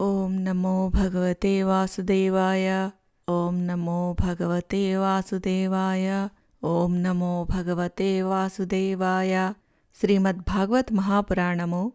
ఓం నమో భగవతే వాసుదేవాయ. ఓం నమో భగవతే వాసుదేవాయ. ఓం నమో భగవతే వాసుదేవాయ. శ్రీమద్భాగవత్ మహాపురాణము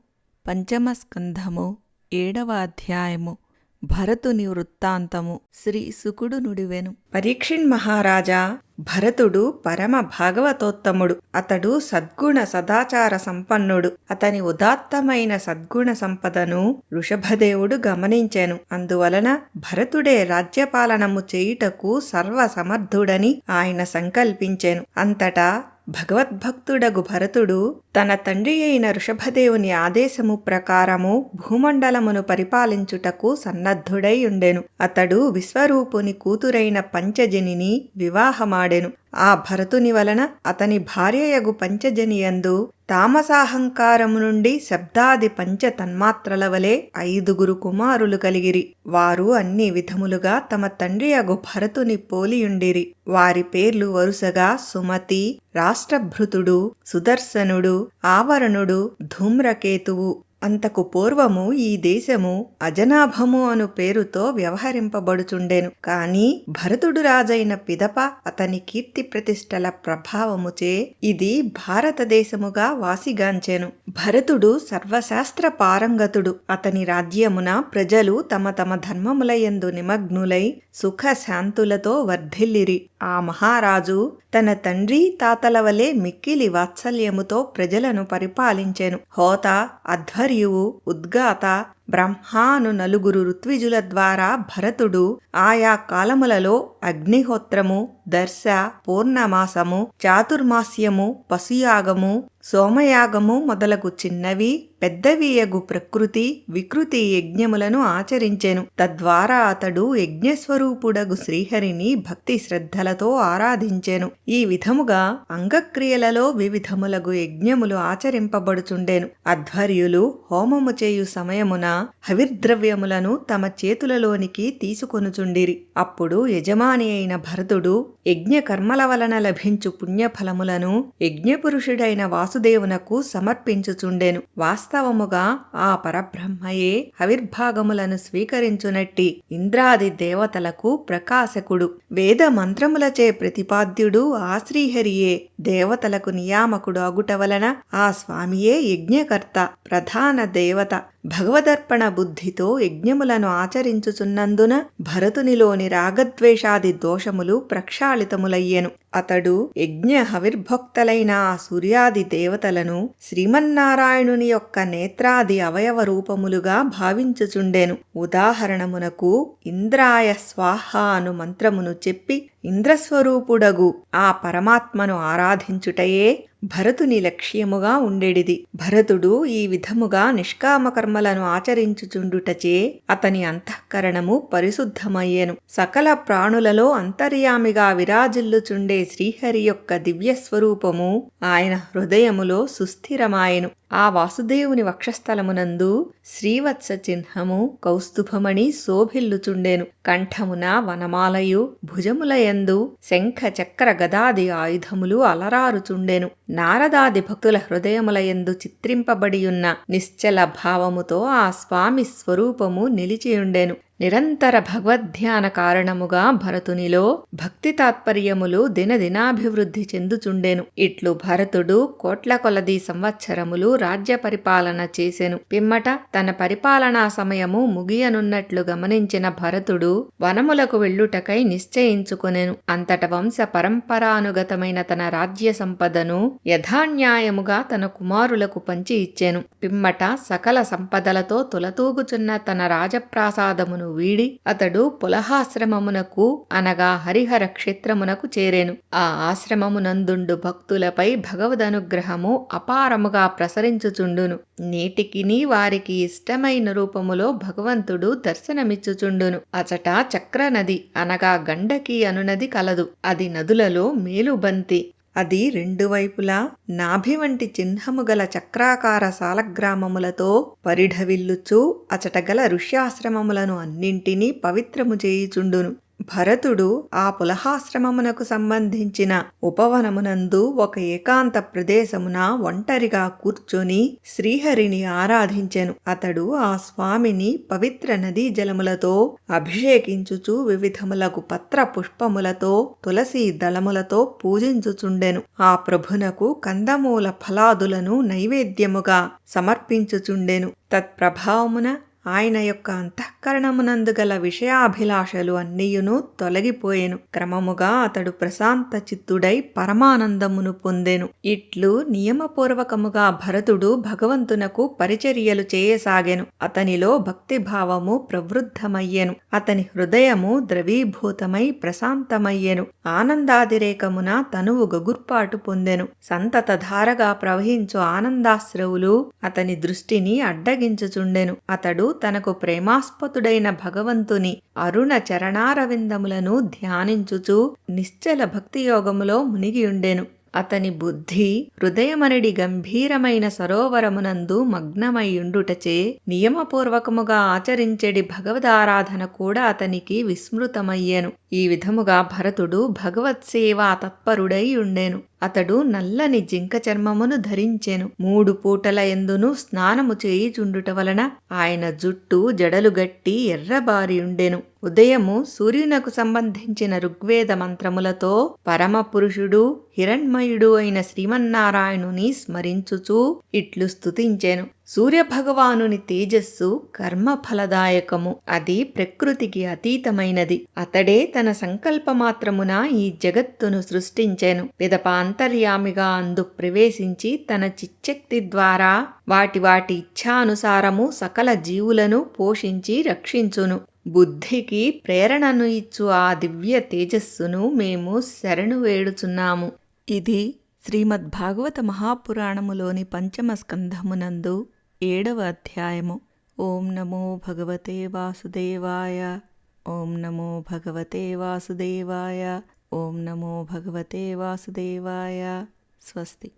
పంచమ స్కంధము ఏడవ అధ్యాయము భరతుని వృత్తాంతము శ్రీ సుకుడు నుడివెను. పరీక్షిణ్ మహారాజా భరతుడు పరమ భాగవతోత్తముడు. అతడు సద్గుణ సదాచార సంపన్నుడు. అతని ఉదాత్తమైన సద్గుణ సంపదను వృషభదేవుడు గమనించెను. అందువలన భరతుడే రాజ్యపాలనము చేయుటకు సర్వసమర్థుడని ఆయన సంకల్పించెను. అంతటా భగవద్భక్తుడగు భరతుడు తన తండ్రి అయిన ఋషభదేవుని ఆదేశము ప్రకారము భూమండలమును పరిపాలించుటకు సన్నద్ధుడై ఉండెను. అతడు విశ్వరూపుని కూతురైన పంచజనిని వివాహమాడెను. ఆ భరతుని వలన అతని భార్యయగు పంచజనియందు తామసాహంకారము నుండి శబ్దాది పంచ తన్మాత్రల వలె ఐదుగురు కుమారులు కలిగిరి. వారు అన్ని విధములుగా తమ తండ్రి అగు భరతుని పోలియుండిరి. వారి పేర్లు వరుసగా సుమతి రాష్ట్రభృతుడు సుదర్శనుడు ఆవరణుడు ధూమ్రకేతువు. అంతకు పూర్వము ఈ దేశము అజనాభము అను పేరుతో వ్యవహరింపబడుచుండెను. కాని భరతుడు రాజైన పిదప అతని కీర్తి ప్రతిష్టల ప్రభావముచే ఇది భారతదేశముగా వాసిగాంచెను. భరతుడు సర్వశాస్త్ర పారంగతుడు. అతని రాజ్యమున ప్రజలు తమ తమ ధర్మములయందు నిమగ్నులై సుఖశాంతులతో వర్ధిల్లిరి. ఆ మహారాజు తన తండ్రి తాతల వలె మిక్కిలి వాత్సల్యముతో ప్రజలను పరిపాలించెను. హోత అధ్వర్యువు ఉద్గాత బ్రహ్మాను నలుగురు ఋత్విజుల ద్వారా భరతుడు ఆయా కాలములలో అగ్నిహోత్రము దర్శ పూర్ణమాసము చాతుర్మాస్యము పశుయాగము సోమయాగము మొదలగు చిన్నవి పెద్దవియగు ప్రకృతి వికృతి యజ్ఞములను ఆచరించెను. తద్వారా అతడు యజ్ఞస్వరూపుడగు శ్రీహరిని భక్తి శ్రద్ధలతో ఆరాధించెను. ఈ విధముగా అంగక్రియలలో వివిధములగు యజ్ఞములు ఆచరింపబడుచుండెను. అధ్వర్యులు హోమము చేయు సమయమున హవిర్ద్రవ్యములను తమ చేతులలోనికి తీసుకొనుచుండిరి. అప్పుడు యజమాని అయిన భరతుడు యజ్ఞకర్మల వలన లభించు పుణ్యఫలములను యజ్ఞపురుషుడైన వాసుదేవునకు సమర్పించుచుండెను. వాస్తవముగా ఆ పరబ్రహ్మయే హవిర్భాగములను స్వీకరించునట్టి ఇంద్రాది దేవతలకు ప్రకాశకుడు. వేద మంత్రములచే ప్రతిపాద్యుడు ఆ శ్రీహరియే దేవతలకు నియామకుడు అగుట వలన ఆ స్వామియే యజ్ఞకర్త ప్రధాన దేవత. భగవదర్పణ బుద్ధితో యజ్ఞములను ఆచరించుచున్నందున భరతునిలోని రాగద్వేషాది దోషములు ప్రక్షాళితములయ్యెను. అతడు యజ్ఞ హవిర్భక్తలైన ఆ సూర్యాది దేవతలను శ్రీమన్నారాయణుని యొక్క నేత్రాది అవయవ రూపములుగా భావించుచుండెను. ఉదాహరణమునకు ఇంద్రాయ స్వాహ అను మంత్రమును చెప్పి ఇంద్రస్వరూపుడగు ఆ పరమాత్మను ఆరాధించుటయే భరతుని లక్ష్యముగా ఉండేడిది. భరతుడు ఈ విధముగా నిష్కామకర్మలను ఆచరించుచుండుటచే అతని అంతఃకరణము పరిశుద్ధమయ్యెను. సకల ప్రాణులలో అంతర్యామిగా విరాజిల్లుచుండే శ్రీహరి యొక్క దివ్యస్వరూపము ఆయన హృదయములో సుస్థిరమాయెను. ఆ వాసుదేవుని వక్షస్థలమునందు శ్రీవత్స చిహ్నము కౌస్తుభమణి శోభిల్లుచుండెను. కంఠమున వనమాలయు భుజములయందు శంఖ చక్ర గదాది ఆయుధములు అలరారుచుండెను. నారదాది భక్తుల హృదయములయందు చిత్రింపబడియున్న నిశ్చల భావముతో ఆ స్వామి స్వరూపము నిలిచియుండెను. నిరంతర భగవద్ధ్యాన కారణముగా భరతునిలో భక్తి తాత్పర్యములు దినదినాభివృద్ధి చెందుచుండెను. ఇట్లు భరతుడు కోట్ల కొలది సంవత్సరములు రాజ్య పరిపాలన చేసెను. పిమ్మట తన పరిపాలనా సమయము ముగియనున్నట్లు గమనించిన భరతుడు వనములకు వెళ్ళుటకై నిశ్చయించుకొనెను. అంతట వంశ పరంపరానుగతమైన తన రాజ్య సంపదను యథాన్యాయముగా తన కుమారులకు పంచి ఇచ్చెను. పిమ్మట సకల సంపదలతో తులతూగుచున్న తన రాజప్రాసాదమును ఆశ్రమమును వీడి అతడు పులహాశ్రమమునకు అనగా హరిహర క్షేత్రమునకు చేరేను. ఆ ఆశ్రమమునందుండు భక్తులపై భగవదనుగ్రహము అపారముగా ప్రసరించుచుండును. నేటికిని వారికి ఇష్టమైన రూపములో భగవంతుడు దర్శనమిచ్చుచుండును. అచట చక్రనది అనగా గండకి అనునది కలదు. అది నదులలో మేలుబంతి. అది రెండు వైపులా నాభి వంటి చిహ్నము గల చక్రాకార సాలగ్రామములతో పరిఢవిల్లుచూ అచటగల ఋష్యాశ్రమములను అన్నింటినీ పవిత్రము చేయుచుండును. భరతుడు ఆ పులహాశ్రమమునకు సంబంధించిన ఉపవనమునందు ఒక ఏకాంత ప్రదేశమున ఒంటరిగా కూర్చొని శ్రీహరిని ఆరాధించెను. అతడు ఆ స్వామిని పవిత్ర నదీ జలములతో అభిషేకించుచు వివిధములకు పత్ర పుష్పములతో తులసి దళములతో పూజించుచుండెను. ఆ ప్రభునకు కందమూల ఫలాదులను నైవేద్యముగా సమర్పించుచుండెను. తత్ప్రభావమున ఆయన యొక్క అంతఃకరణమునందు గల విషయాభిలాషలు అన్నియును తొలగిపోయెను. క్రమముగా అతడు ప్రశాంత చిత్తుడై పరమానందమును పొందెను. ఇట్లు నియమపూర్వకముగా భరతుడు భగవంతునకు పరిచర్యలు చేయసాగెను. అతనిలో భక్తిభావము ప్రవృద్ధమయ్యెను. అతని హృదయము ద్రవీభూతమై ప్రశాంతమయ్యెను. ఆనందాదిరేకమున తనువు గగుర్పాటు పొందెను. సంతత ధారగా ప్రవహించు ఆనందాశ్రవులు అతని దృష్టిని అడ్డగించుచుండెను. అతడు తనకు ప్రేమాస్పదుడైన భగవంతుని అరుణ చరణారవిందములను ధ్యానించుచూ నిశ్చల భక్తియోగములో మునిగియుండెను. అతని బుద్ధి హృదయమనడి గంభీరమైన సరోవరమునందు మగ్నమైయుండుటచే నియమపూర్వకముగా ఆచరించెడి భగవదారాధన కూడా అతనికి విస్మృతమయ్యెను. ఈ విధముగా భరతుడు భగవత్సేవా తత్పరుడై ఉండెను అతడు నల్లని జింక చర్మమును ధరించెను. మూడు పూటల ఎందును స్నానము చేయుచుండుట వలన ఆయన జుట్టు జడలు గట్టి ఎర్రబారి ఉండెను ఉదయము సూర్యునకు సంబంధించిన ఋగ్వేద మంత్రములతో పరమ పురుషుడు హిరణ్మయుడు అయిన శ్రీమన్నారాయణుని స్మరించుచూ ఇట్లు స్తుతించెను. సూర్యభగవానుని తేజస్సు కర్మఫలదాయకము. అది ప్రకృతికి అతీతమైనది. అతడే తన సంకల్పమాత్రమున ఈ జగత్తును సృష్టించెను. పిదప అంతర్యామిగా అందు ప్రవేశించి తన చిచ్చక్తి ద్వారా వాటి వాటి ఇచ్ఛానుసారము సకల జీవులను పోషించి రక్షించును. బుద్ధికి ప్రేరణను ఇచ్చు ఆ దివ్య తేజస్సును మేము శరణు వేడుచున్నాము. ఇది శ్రీమద్భాగవత మహాపురాణములోని పంచమ స్కంధమునందు ఏడవ అధ్యాయము. ఓం నమో భగవతే వాసుదేవాయ. ఓం నమో భగవతే వాసుదేవాయ. ఓం నమో భగవతే వాసుదేవాయ. స్వస్తి.